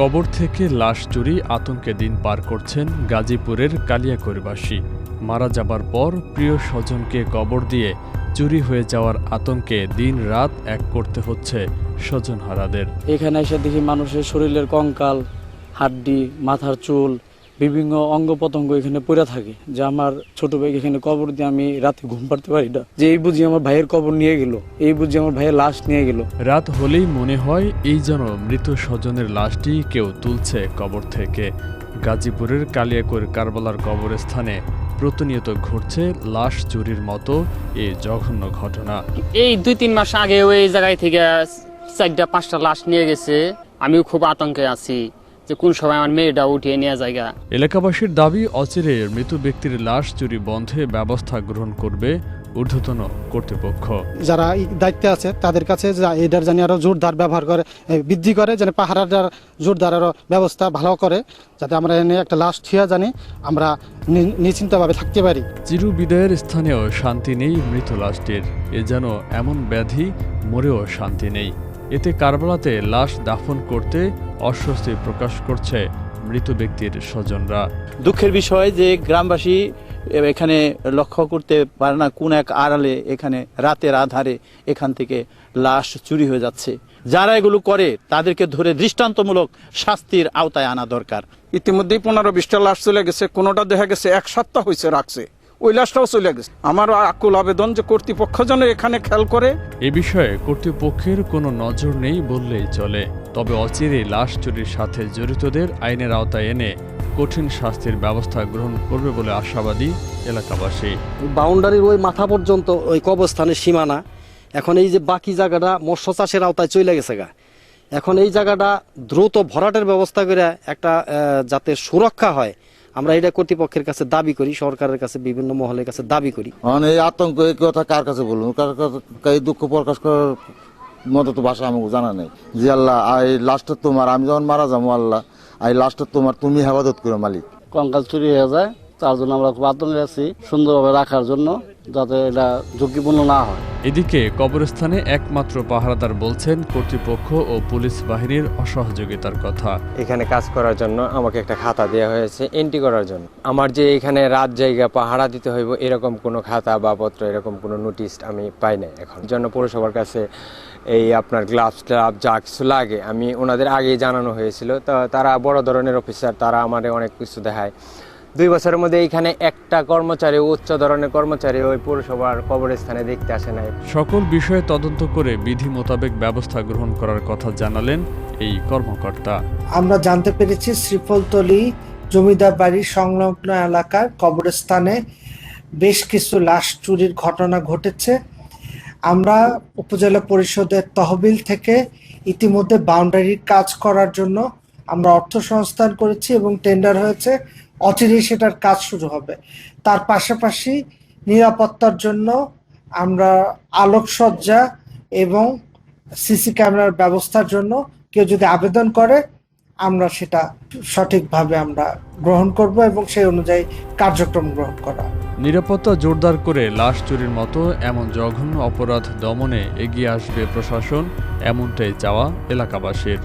কবর থেকে লাশ চুরি আতঙ্কে দিন পার করছেন গাজীপুরের কালিয়াকৈরবাসী। মারা যাবার পর প্রিয় স্বজনকে কবর দিয়ে চুরি হয়ে যাওয়ার আতঙ্কে দিন রাত এক করতে হচ্ছে স্বজনহারাদের। এখানে এসে দেখি মানুষের শরীরের কঙ্কাল, হাড্ডি, মাথার চুল বিভিন্ন অঙ্গ প্রত্যঙ্গ এখানে পড়ে থাকে যে আমার ছোট ভাই এখানে কবর দিয়ে আমি রাতে ঘুম পাড়তে পারি না। যে এই বুঝি আমার ভাইয়ের কবর নিয়ে গেল এই বুঝি আমার ভাইয়ের লাশ নিয়ে গেল। রাত হলেই মনে হয় এই যেন মৃত স্বজনের লাশটি কেউ তুলছে কবর থেকে। গাজীপুরের কালিয়াকৈর কারবালার কবরস্থানে প্রতিনিয়ত ঘটছে লাশ চুরির মতো এই জঘন্য ঘটনা। এই দুই তিন মাস আগে ওই জায়গায় থেকে চারটা পাঁচটা লাশ নিয়ে গেছে। আমিও খুব আতঙ্কে আছি। যে কোন সময় আমার মেয়েটা উঠিয়ে নেওয়া জায়গা। এলাকাবাসীর দাবি অচিরে মৃত ব্যক্তির লাশ চুরি বন্ধে ব্যবস্থা গ্রহণ করবে ঊর্ধ্বতন কর্তৃপক্ষ। যারা দায়িত্বে আছে তাদের কাছে যা- এটার জানি আরও জোরদার ব্যবহার করে বৃদ্ধি করে যেন পাহারাটার জোরদার আরও ব্যবস্থা ভালো করে যাতে আমরা এনে একটা লাশ থিয়া জানি আমরা নি- নিশ্চিন্তভাবে থাকতে পারি। চিরু বিদায়ের স্থানেও শান্তি নেই মৃত লাশটির। এ যেন এমন ব্যাধি মরেও শান্তি নেই। এতে কারবালাতে লাশ দাফন করতে অস্বস্তি প্রকাশ করছে মৃত ব্যক্তির স্বজনরা। দুঃখের বিষয় যে গ্রামবাসী এখানে লক্ষ্য করতে পারে না কোন এক আড়ালে এখানে রাতের আধারে এখান থেকে লাশ চুরি হয়ে যাচ্ছে। যারা এগুলো করে তাদেরকে ধরে দৃষ্টান্তমূলক শাস্তির আওতায় আনা দরকার। ইতিমধ্যেই পনেরো বিশটা লাশ চলে গেছে কোনোটা দেখা গেছে এক সপ্তাহ হয়েছে রাখছে। ওই লাশটাও চলে গেছে। আমার আকুল আবেদন যে কর্তৃপক্ষ যেন এখানে খেয়াল করে। এ বিষয়ে কর্তৃপক্ষের কোনো নজর নেই বললেই চলে। তবে অচিরেই লাশ চুরির সাথে জড়িতদের আইনের আওতায় এনে কঠিন শাস্তির ব্যবস্থা গ্রহণ করবে বলে আশাবাদী এলাকাবাসী। বাউন্ডারির ওই মাথা পর্যন্ত ওই কবরস্থানের সীমানা এখন এই যে বাকি জায়গাটা মৎস্য চাষের আওতায় চলে গেছে গা। এখন এই জায়গাটা দ্রুত ভরাটের ব্যবস্থা করে একটা যাতে সুরক্ষা হয় আমরা এটা কর্তৃপক্ষের কাছে দাবি করি সরকারের কাছে বিভিন্ন মহলের কাছে দাবি করি। মানে এই আতঙ্ক এই কথা কার কাছে বলুন কার কাছে এই দুঃখ প্রকাশ করার মতো তো ভাষা আমাকে জানা নেই। জি আল্লাহ এই লাস্টটা তোমার আমি যখন মারা যাব আল্লাহ এই লাস্টটা তোমার তুমি হেফাজত করো মালিক। কঙ্কাল চুরি হয়ে যায় তার জন্য আমরা খুব আতঙ্কে আছি সুন্দরভাবে রাখার জন্য। যাতে এটা ঝুঁকিপূর্ণ না হয়। এদিকে কবরস্থানে একমাত্র পাহারাদার বলছেন কর্তৃপক্ষ ও পুলিশ বাহিনীর অসহযোগিতার কথা। এখানে কাজ করার জন্য আমাকে একটা খাতা দেওয়া হয়েছে এন্ট্রি করার জন্য। আমার যে এখানে রাত জায়গা পাহারা দিতে হইব এরকম কোনো খাতা বা পত্র এরকম কোনো নোটিশ আমি পাই নাই এখন। জন্য পৌরসভার কাছে এই আপনার গ্লাভস ট্লাভ যা কিছু লাগে। আমি ওনাদের আগেই জানানো হয়েছিল। তো তারা বড় ধরনের অফিসার তারা আমাদের অনেক কিছু দেখায়। দুই বছরের মধ্যে এইখানে একটা কর্মচারী উচ্চ ধরনের কর্মচারী ওই পৌরসভার কবরস্থানে দেখতে আসে নাই। সকল বিষয়ে তদন্ত করে বিধি মোতাবেক ব্যবস্থা গ্রহণ করার কথা জানালেন এই কর্মকর্তা। আমরা জানতে পেরেছি শ্রীফলতলি জমিদার বাড়ির সংলগ্ন এলাকার কবরস্থানে বেশ কিছু লাশ চুরির ঘটনা ঘটেছে। আমরা উপজেলা পরিষদের তহবিল থেকে ইতিমধ্যে বাউন্ডারির কাজ করার জন্য আমরা অর্থ সংস্থান করেছি এবং টেন্ডার হয়েছে। অচিরেই সেটার কাজ শুরু হবে। তার পাশাপাশি নিরাপত্তার জন্য আমরা আলোকসজ্জা এবং সিসি ক্যামেরার ব্যবস্থার জন্য কেউ যদি আবেদন করে, আমরা সেটা সঠিকভাবে আমরা গ্রহণ করব এবং সেই অনুযায়ী কার্যক্রম গ্রহণ করা। নিরাপত্তা জোরদার করে লাশ চুরির মতো এমন জঘন্য অপরাধ দমনে এগিয়ে আসবে প্রশাসন, এমনটাই চাওয়া এলাকাবাসীর।